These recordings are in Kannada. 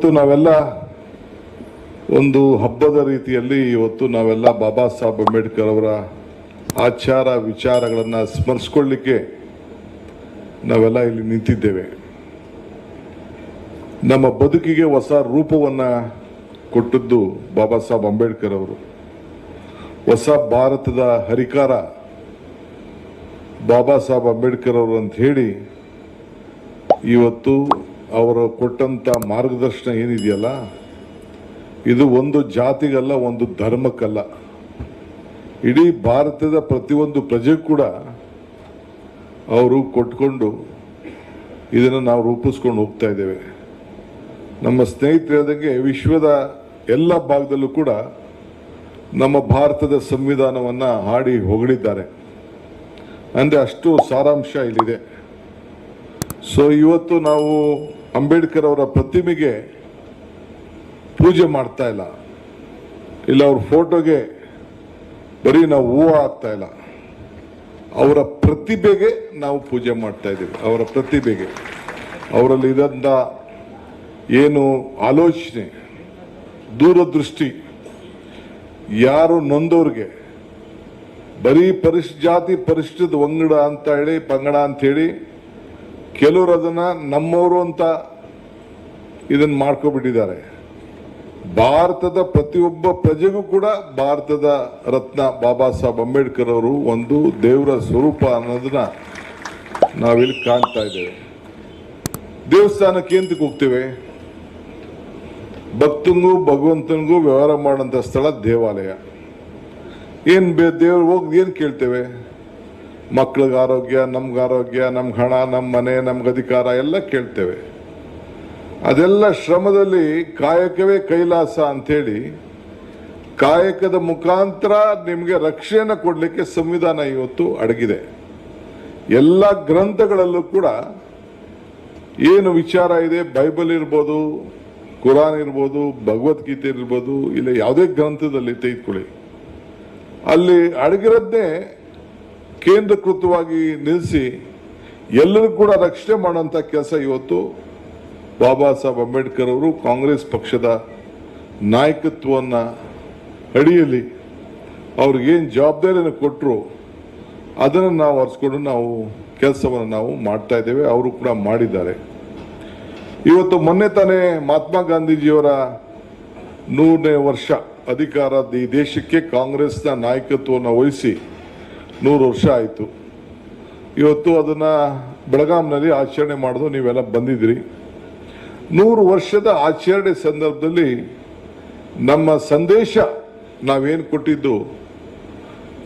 ಇವತ್ತು ನಾವೆಲ್ಲ ಒಂದು ಹಬ್ಬದ ರೀತಿಯಲ್ಲಿ ಇವತ್ತು ನಾವೆಲ್ಲ ಬಾಬಾ ಸಾಹೇಬ್ ಅಂಬೇಡ್ಕರ್ ಅವರ ಆಚಾರ ವಿಚಾರಗಳನ್ನು ಸ್ಮರಿಸ್ಕೊಳ್ಳಿಕ್ಕೆ ನಾವೆಲ್ಲ ಇಲ್ಲಿ ನಿಂತಿದ್ದೇವೆ. ನಮ್ಮ ಬದುಕಿಗೆ ಹೊಸ ರೂಪವನ್ನು ಕೊಟ್ಟದ್ದು ಬಾಬಾ ಸಾಹೇಬ್ ಅಂಬೇಡ್ಕರ್ ಅವರು. ಹೊಸ ಭಾರತದ ಹರಿಕಾರ ಬಾಬಾ ಸಾಹೇಬ್ ಅಂಬೇಡ್ಕರ್ ಅವರು ಅಂತ ಹೇಳಿ ಇವತ್ತು ಅವರು ಕೊಟ್ಟಂತ ಮಾರ್ಗದರ್ಶನ ಏನಿದೆಯಲ್ಲ, ಇದು ಒಂದು ಜಾತಿಗಲ್ಲ, ಒಂದು ಧರ್ಮಕ್ಕಲ್ಲ. ಇಡೀ ಭಾರತದ ಪ್ರತಿಯೊಂದು ಪ್ರಜೆ ಕೂಡ ಅವರು ಕೊಟ್ಕೊಂಡು ಇದನ್ನು ನಾವು ರೂಪಿಸ್ಕೊಂಡು ಹೋಗ್ತಾ ಇದ್ದೇವೆ. ನಮ್ಮ ಸ್ನೇಹಿತರು ಹೇಳ್ದಂಗೆ ವಿಶ್ವದ ಎಲ್ಲ ಭಾಗದಲ್ಲೂ ಕೂಡ ನಮ್ಮ ಭಾರತದ ಸಂವಿಧಾನವನ್ನು ಹಾಡಿ ಹೊಗಳಿದ್ದಾರೆ. ಅಂದರೆ ಅಷ್ಟು ಸಾರಾಂಶ ಇಲ್ಲಿದೆ. ಸೊ ಇವತ್ತು ನಾವು ಅಂಬೇಡ್ಕರ್ ಅವರ ಪ್ರತಿಮೆಗೆ ಪೂಜೆ ಮಾಡ್ತಾ ಇಲ್ಲ. ಇಲ್ಲ, ಅವ್ರ ಫೋಟೋಗೆ ಬರೀ ನಾವು ಹೂವು ಹಾಕ್ತಾ ಇಲ್ಲ. ಅವರ ಪ್ರತಿಭೆಗೆ ನಾವು ಪೂಜೆ ಮಾಡ್ತಾ ಇದ್ದೀವಿ, ಅವರ ಪ್ರತಿಭೆಗೆ. ಅವರಲ್ಲಿ ಇದಂತ ಏನು ಆಲೋಚನೆ, ದೂರದೃಷ್ಟಿ, ಯಾರು ನೊಂದವ್ರಿಗೆ, ಬರೀ ಪರಿಶ್, ಜಾತಿ ಪರಿಶಿಷ್ಟದ ಒಂಗಡ ಅಂತ ಹೇಳಿ, ಪಂಗಡ ಅಂತ ಹೇಳಿ ಕೆಲವರು ಅದನ್ನ ನಮ್ಮವರು ಅಂತ ಇದನ್ನು ಮಾಡ್ಕೊಬಿಟ್ಟಿದ್ದಾರೆ. ಭಾರತದ ಪ್ರತಿಯೊಬ್ಬ ಪ್ರಜೆಗೂ ಕೂಡ ಭಾರತದ ರತ್ನ ಬಾಬಾ ಸಾಹೇಬ್ ಅಂಬೇಡ್ಕರ್ ಅವರು ಒಂದು ದೇವರ ಸ್ವರೂಪ ಅನ್ನೋದನ್ನ ನಾವಿಲ್ಲಿ ಕಾಣ್ತಾ ಇದ್ದೇವೆ. ದೇವಸ್ಥಾನಕ್ಕೆ ಎಂತಕ್ಕೆ ಹೋಗ್ತೇವೆ? ಭಕ್ತನಿಗೂ ಭಗವಂತನಿಗೂ ವ್ಯವಹಾರ ಮಾಡೋಂಥ ಸ್ಥಳ ದೇವಾಲಯ. ಏನು ಬೇ ದೇವ್ರು ಹೋಗಿ ಏನು ಕೇಳ್ತೇವೆ? ಮಕ್ಳಿಗೆ ಆರೋಗ್ಯ, ನಮ್ಗೆ ಆರೋಗ್ಯ ನಮ್ಗೆ ಹಣ ನಮ್ಮ ಮನೆ, ನಮ್ಗೆ ಅಧಿಕಾರ ಎಲ್ಲ ಕೇಳ್ತೇವೆ. ಅದೆಲ್ಲ ಶ್ರಮದಲ್ಲಿ ಕಾಯಕವೇ ಕೈಲಾಸ ಅಂಥೇಳಿ ಕಾಯಕದ ಮುಖಾಂತರ ನಿಮಗೆ ರಕ್ಷೆಯನ್ನು ಕೊಡಲಿಕ್ಕೆ ಸಂವಿಧಾನ ಇವತ್ತು ಅಡಗಿದೆ. ಎಲ್ಲ ಗ್ರಂಥಗಳಲ್ಲೂ ಕೂಡ ಏನು ವಿಚಾರ ಇದೆ? ಬೈಬಲ್ ಇರ್ಬೋದು, ಕುರಾನ್ ಇರ್ಬೋದು, ಭಗವದ್ಗೀತೆ ಇರ್ಬೋದು, ಇಲ್ಲ ಯಾವುದೇ ಗ್ರಂಥದಲ್ಲಿ ತೆಗೆದುಕೊಳ್ಳಿ. ಅಲ್ಲಿ ಅಡಗಿರೋದನ್ನೇ ಕೇಂದ್ರೀಕೃತವಾಗಿ ನಿಲ್ಲಿಸಿ ಎಲ್ಲರೂ ಕೂಡ ರಕ್ಷಣೆ ಮಾಡುವಂಥ ಕೆಲಸ ಇವತ್ತು ಬಾಬಾ ಸಾಹೇಬ್ ಅಂಬೇಡ್ಕರ್ ಅವರು ಕಾಂಗ್ರೆಸ್ ಪಕ್ಷದ ನಾಯಕತ್ವವನ್ನು ಅಡಿಯಲ್ಲಿ ಅವ್ರಿಗೇನು ಜವಾಬ್ದಾರಿಯನ್ನು ಕೊಟ್ಟರು ಅದನ್ನು ನಾವು ಅರ್ಸ್ಕೊಂಡು ನಾವು ಕೆಲಸವನ್ನು ನಾವು ಮಾಡ್ತಾ ಇದ್ದೇವೆ. ಅವರು ಕೂಡ ಮಾಡಿದ್ದಾರೆ. ಇವತ್ತು ಮೊನ್ನೆ ತಾನೇ ಮಹಾತ್ಮ ಗಾಂಧೀಜಿಯವರ ನೂರನೇ ವರ್ಷ ಅಧಿಕಾರ ಈ ದೇಶಕ್ಕೆ ಕಾಂಗ್ರೆಸ್ನ ನಾಯಕತ್ವವನ್ನು ವಹಿಸಿ ನೂರು ವರ್ಷ ಆಯಿತು. ಇವತ್ತು ಅದನ್ನು ಬೆಳಗಾಂನಲ್ಲಿ ಆಚರಣೆ ಮಾಡೋದು ನೀವೆಲ್ಲ ಬಂದಿದ್ದೀರಿ. ನೂರು ವರ್ಷದ ಆಚರಣೆ ಸಂದರ್ಭದಲ್ಲಿ ನಮ್ಮ ಸಂದೇಶ ನಾವೇನು ಕೊಟ್ಟಿದ್ದು?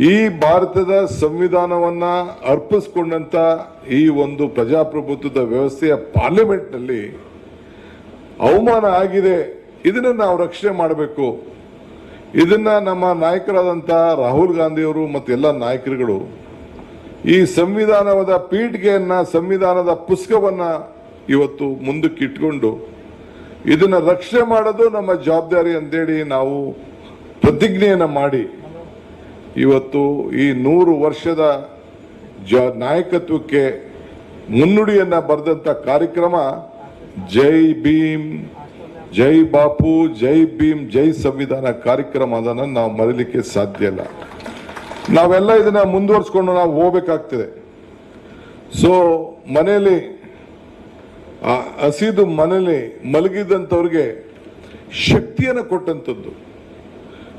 ಈ ಭಾರತದ ಸಂವಿಧಾನವನ್ನು ಅರ್ಪಿಸ್ಕೊಂಡಂಥ ಈ ಒಂದು ಪ್ರಜಾಪ್ರಭುತ್ವದ ವ್ಯವಸ್ಥೆಯ ಪಾರ್ಲಿಮೆಂಟ್ನಲ್ಲಿ ಅವಮಾನ ಆಗಿದೆ. ಇದನ್ನು ನಾವು ರಕ್ಷಣೆ ಮಾಡಬೇಕು. ಇದನ್ನ ನಮ್ಮ ನಾಯಕರಾದಂಥ ರಾಹುಲ್ ಗಾಂಧಿಯವರು ಮತ್ತು ಎಲ್ಲ ನಾಯಕರುಗಳು ಈ ಸಂವಿಧಾನವಾದ ಪೀಠಿಗೆಯನ್ನ, ಸಂವಿಧಾನದ ಪುಸ್ತಕವನ್ನ ಇವತ್ತು ಮುಂದಕ್ಕೆ ಇಟ್ಕೊಂಡು ಇದನ್ನ ರಕ್ಷಣೆ ಮಾಡೋದು ನಮ್ಮ ಜವಾಬ್ದಾರಿ ಅಂತೇಳಿ ನಾವು ಪ್ರತಿಜ್ಞೆಯನ್ನ ಮಾಡಿ ಇವತ್ತು ಈ ನೂರು ವರ್ಷದ ಜ ನಾಯಕತ್ವಕ್ಕೆ ಮುನ್ನುಡಿಯನ್ನ ಬರೆದಂತ ಕಾರ್ಯಕ್ರಮ ಜೈ ಭೀಮ್. ಜೈ ಬಾಪು, ಜೈ ಭೀಮ್, ಜೈ ಸಂವಿಧಾನ ಕಾರ್ಯಕ್ರಮ ಅದನ್ನು ನಾವು ಮರೀಲಿಕ್ಕೆ ಸಾಧ್ಯ ಇಲ್ಲ. ನಾವೆಲ್ಲ ಇದನ್ನ ಮುಂದುವರ್ಸ್ಕೊಂಡು ನಾವು ಹೋಗ್ಬೇಕಾಗ್ತದೆ. ಸೊ ಮನೆಯಲ್ಲಿ ಹಸಿದು ಮನೇಲಿ ಮಲಗಿದಂಥವ್ರಿಗೆ ಶಕ್ತಿಯನ್ನು ಕೊಟ್ಟಂಥದ್ದು.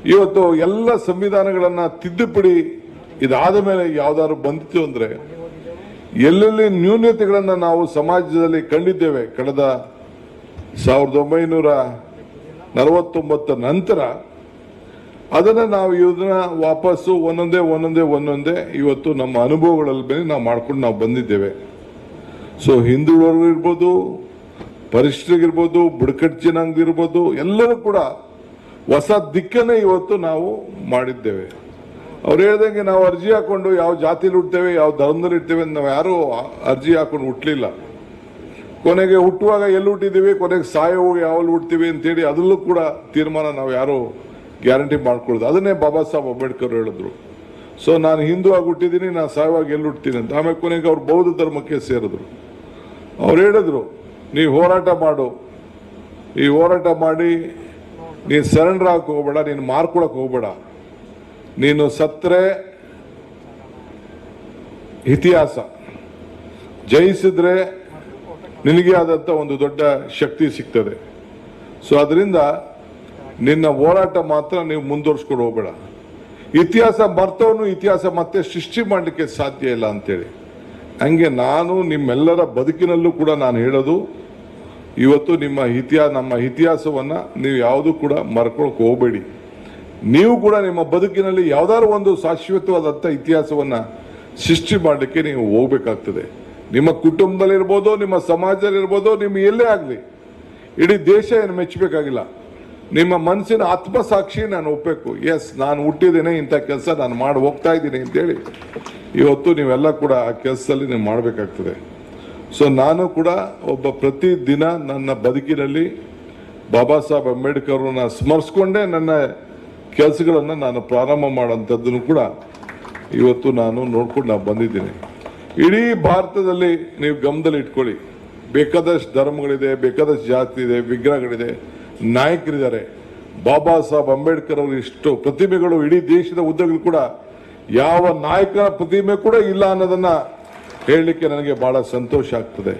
ಇವತ್ತು ಎಲ್ಲ ಸಂವಿಧಾನಗಳನ್ನ ತಿದ್ದುಪಡಿ ಇದಾದ ಮೇಲೆ ಯಾವ್ದಾದ್ರು ಬಂದಿತ್ತು ಅಂದ್ರೆ, ಎಲ್ಲೆಲ್ಲಿ ನ್ಯೂನ್ಯತೆಗಳನ್ನು ನಾವು ಸಮಾಜದಲ್ಲಿ ಕಂಡಿದ್ದೇವೆ, ಕಳೆದ ಸಾವಿರದ ಒಂಬೈನೂರ ನಲವತ್ತೊಂಬತ್ತ ನಂತರ ಅದನ್ನು ನಾವು ಇದನ್ನ ವಾಪಸ್ಸು ಒಂದೊಂದೇ ಒಂದೊಂದೇ ಒಂದೊಂದೇ ಇವತ್ತು ನಮ್ಮ ಅನುಭವಗಳಲ್ಲಿ ಮೇಲೆ ನಾವು ಮಾಡ್ಕೊಂಡು ನಾವು ಬಂದಿದ್ದೇವೆ. ಸೊ ಹಿಂದುಳಿದವರು ಇರ್ಬೋದು ಪರಿಶಿಷ್ಟರಿಗಿರ್ಬೋದು ಬುಡಕಟ್ಟು ಜನಾಂಗ ಇರ್ಬೋದು, ಎಲ್ಲರೂ ಕೂಡ ಹೊಸ ದಿಕ್ಕನ್ನೇ ಇವತ್ತು ನಾವು ಮಾಡಿದ್ದೇವೆ. ಅವ್ರು ಹೇಳ್ದಂಗೆ ನಾವು ಅರ್ಜಿ ಹಾಕೊಂಡು ಯಾವ ಜಾತಿಲಿ ಹುಡ್ತೇವೆ ಯಾವ ಧರ್ಮದಲ್ಲಿ ಇರ್ತೇವೆ ಅಂತ ನಾವು ಯಾರೂ ಅರ್ಜಿ ಹಾಕೊಂಡು ಹುಟ್ಟಲಿಲ್ಲ ಕೊನೆಗೆ ಹುಟ್ಟುವಾಗ ಎಲ್ಲಿ ಹುಟ್ಟಿದ್ದೀವಿ? ಕೊನೆಗೆ ಸಾಯೋವಾಗ ಯಾವಲ್ಲಿ ಹುಡ್ತೀವಿ ಅಂತೇಳಿ ಅದರಲ್ಲೂ ಕೂಡ ತೀರ್ಮಾನ ನಾವು ಯಾರು ಗ್ಯಾರಂಟಿ ಮಾಡ್ಕೊಳ್ಳೋದು ಅದನ್ನೇ ಬಾಬಾ ಸಾಹೇಬ್ ಅಂಬೇಡ್ಕರ್ ಹೇಳಿದ್ರು. ಸೊ ನಾನು ಹಿಂದೂ ಆಗಿ ಹುಟ್ಟಿದ್ದೀನಿ, ನಾನು ಸಾಯುವಾಗ ಎಲ್ಲಿ ಹುಟ್ಟಿದ್ದೀನಿ ಅಂತ. ಆಮೇಲೆ ಕೊನೆಗೆ ಅವ್ರು ಬೌದ್ಧ ಧರ್ಮಕ್ಕೆ ಸೇರಿದ್ರು. ಅವ್ರು ಹೇಳಿದ್ರು ನೀವು ಹೋರಾಟ ಮಾಡು. ಈ ಹೋರಾಟ ಮಾಡಿ, ನೀನು ಸರೆಂಡರ್ ಆಗಕ್ಕೆ ಹೋಗ್ಬೇಡ, ನೀನು ಮಾರ್ಕೊಳಕ್ಕೆ ಹೋಗ್ಬೇಡ. ನೀನು ಸತ್ತರೆ ಇತಿಹಾಸ. ಜಯಿಸಿದ್ರೆ ನಿನಗೆ ಆದಂಥ ಒಂದು ದೊಡ್ಡ ಶಕ್ತಿ ಸಿಗ್ತದೆ. ಸೊ ಅದರಿಂದ ನಿನ್ನ ಹೋರಾಟ ಮಾತ್ರ ನೀವು ಮುಂದುವರ್ಸ್ಕೊಂಡು ಹೋಗ್ಬೇಡ. ಇತಿಹಾಸ ಬರ್ತವನು ಇತಿಹಾಸ ಮತ್ತೆ ಸೃಷ್ಟಿ ಮಾಡಲಿಕ್ಕೆ ಸಾಧ್ಯ ಇಲ್ಲ ಅಂತೇಳಿ. ಹಂಗೆ ನಾನು ನಿಮ್ಮೆಲ್ಲರ ಬದುಕಿನಲ್ಲೂ ಕೂಡ ನಾನು ಹೇಳೋದು, ಇವತ್ತು ನಿಮ್ಮ ಇತಿಹಾಸ ನಮ್ಮ ಇತಿಹಾಸವನ್ನ ನೀವು ಯಾವುದೂ ಕೂಡ ಮರ್ಕೊಳಕ್ಕೆ ಹೋಗಬೇಡಿ. ನೀವು ಕೂಡ ನಿಮ್ಮ ಬದುಕಿನಲ್ಲಿ ಯಾವ್ದಾದ್ರು ಒಂದು ಶಾಶ್ವತವಾದಂಥ ಇತಿಹಾಸವನ್ನ ಸೃಷ್ಟಿ ಮಾಡಲಿಕ್ಕೆ ನೀವು ಹೋಗ್ಬೇಕಾಗ್ತದೆ. ನಿಮ್ಮ ಕುಟುಂಬದಲ್ಲಿರ್ಬೋದು, ನಿಮ್ಮ ಸಮಾಜದಲ್ಲಿರ್ಬೋದು, ನಿಮ್ಮ ಎಲ್ಲೇ ಆಗಲಿ, ಇಡೀ ದೇಶ ಏನು ಮೆಚ್ಚಬೇಕಾಗಿಲ್ಲ. ನಿಮ್ಮ ಮನಸ್ಸಿನ ಆತ್ಮಸಾಕ್ಷಿ ನಾನು ಒಪ್ಪಬೇಕು. ಎಸ್ ನಾನು ಹುಟ್ಟಿದ್ದೇನೆ, ಇಂಥ ಕೆಲಸ ನಾನು ಮಾಡಿ ಹೋಗ್ತಾ ಇದ್ದೀನಿ ಅಂತೇಳಿ. ಇವತ್ತು ನೀವೆಲ್ಲ ಕೂಡ ಆ ಕೆಲಸದಲ್ಲಿ ನೀವು ಮಾಡಬೇಕಾಗ್ತದೆ. ಸೊ ನಾನು ಕೂಡ ಒಬ್ಬ ಪ್ರತಿ ದಿನ ನನ್ನ ಬದುಕಿನಲ್ಲಿ ಬಾಬಾ ಸಾಹೇಬ್ ಅಂಬೇಡ್ಕರ್ ಅವ್ರನ್ನ ಸ್ಮರಿಸ್ಕೊಂಡೇ ನನ್ನ ಕೆಲಸಗಳನ್ನು ನಾನು ಪ್ರಾರಂಭ ಮಾಡೋಂಥದ್ದನ್ನು ಕೂಡ ಇವತ್ತು ನಾನು ನೋಡ್ಕೊಂಡು ನಾನು ಬಂದಿದ್ದೀನಿ. ಇಡೀ ಭಾರತದಲ್ಲಿ ನೀವು ಗಮನದಲ್ಲಿ ಇಟ್ಕೊಳ್ಳಿ. ಬೇಕಾದಷ್ಟು ಧರ್ಮಗಳಿದೆ, ಬೇಕಾದಷ್ಟು ಜಾತಿ ಇದೆ ವಿಗ್ರಹಗಳಿದೆ. ನಾಯಕರಿದ್ದಾರೆ. ಬಾಬಾ ಸಾಹೇಬ್ ಅಂಬೇಡ್ಕರ್ ಅವರು ಇಷ್ಟು ಪ್ರತಿಮೆಗಳು ಇಡೀ ದೇಶದ ಉದ್ದಗಳು ಕೂಡ ಯಾವ ನಾಯಕನ ಪ್ರತಿಮೆ ಕೂಡ ಇಲ್ಲ ಅನ್ನೋದನ್ನ ಹೇಳಲಿಕ್ಕೆ ನನಗೆ ಬಹಳ ಸಂತೋಷ ಆಗ್ತದೆ.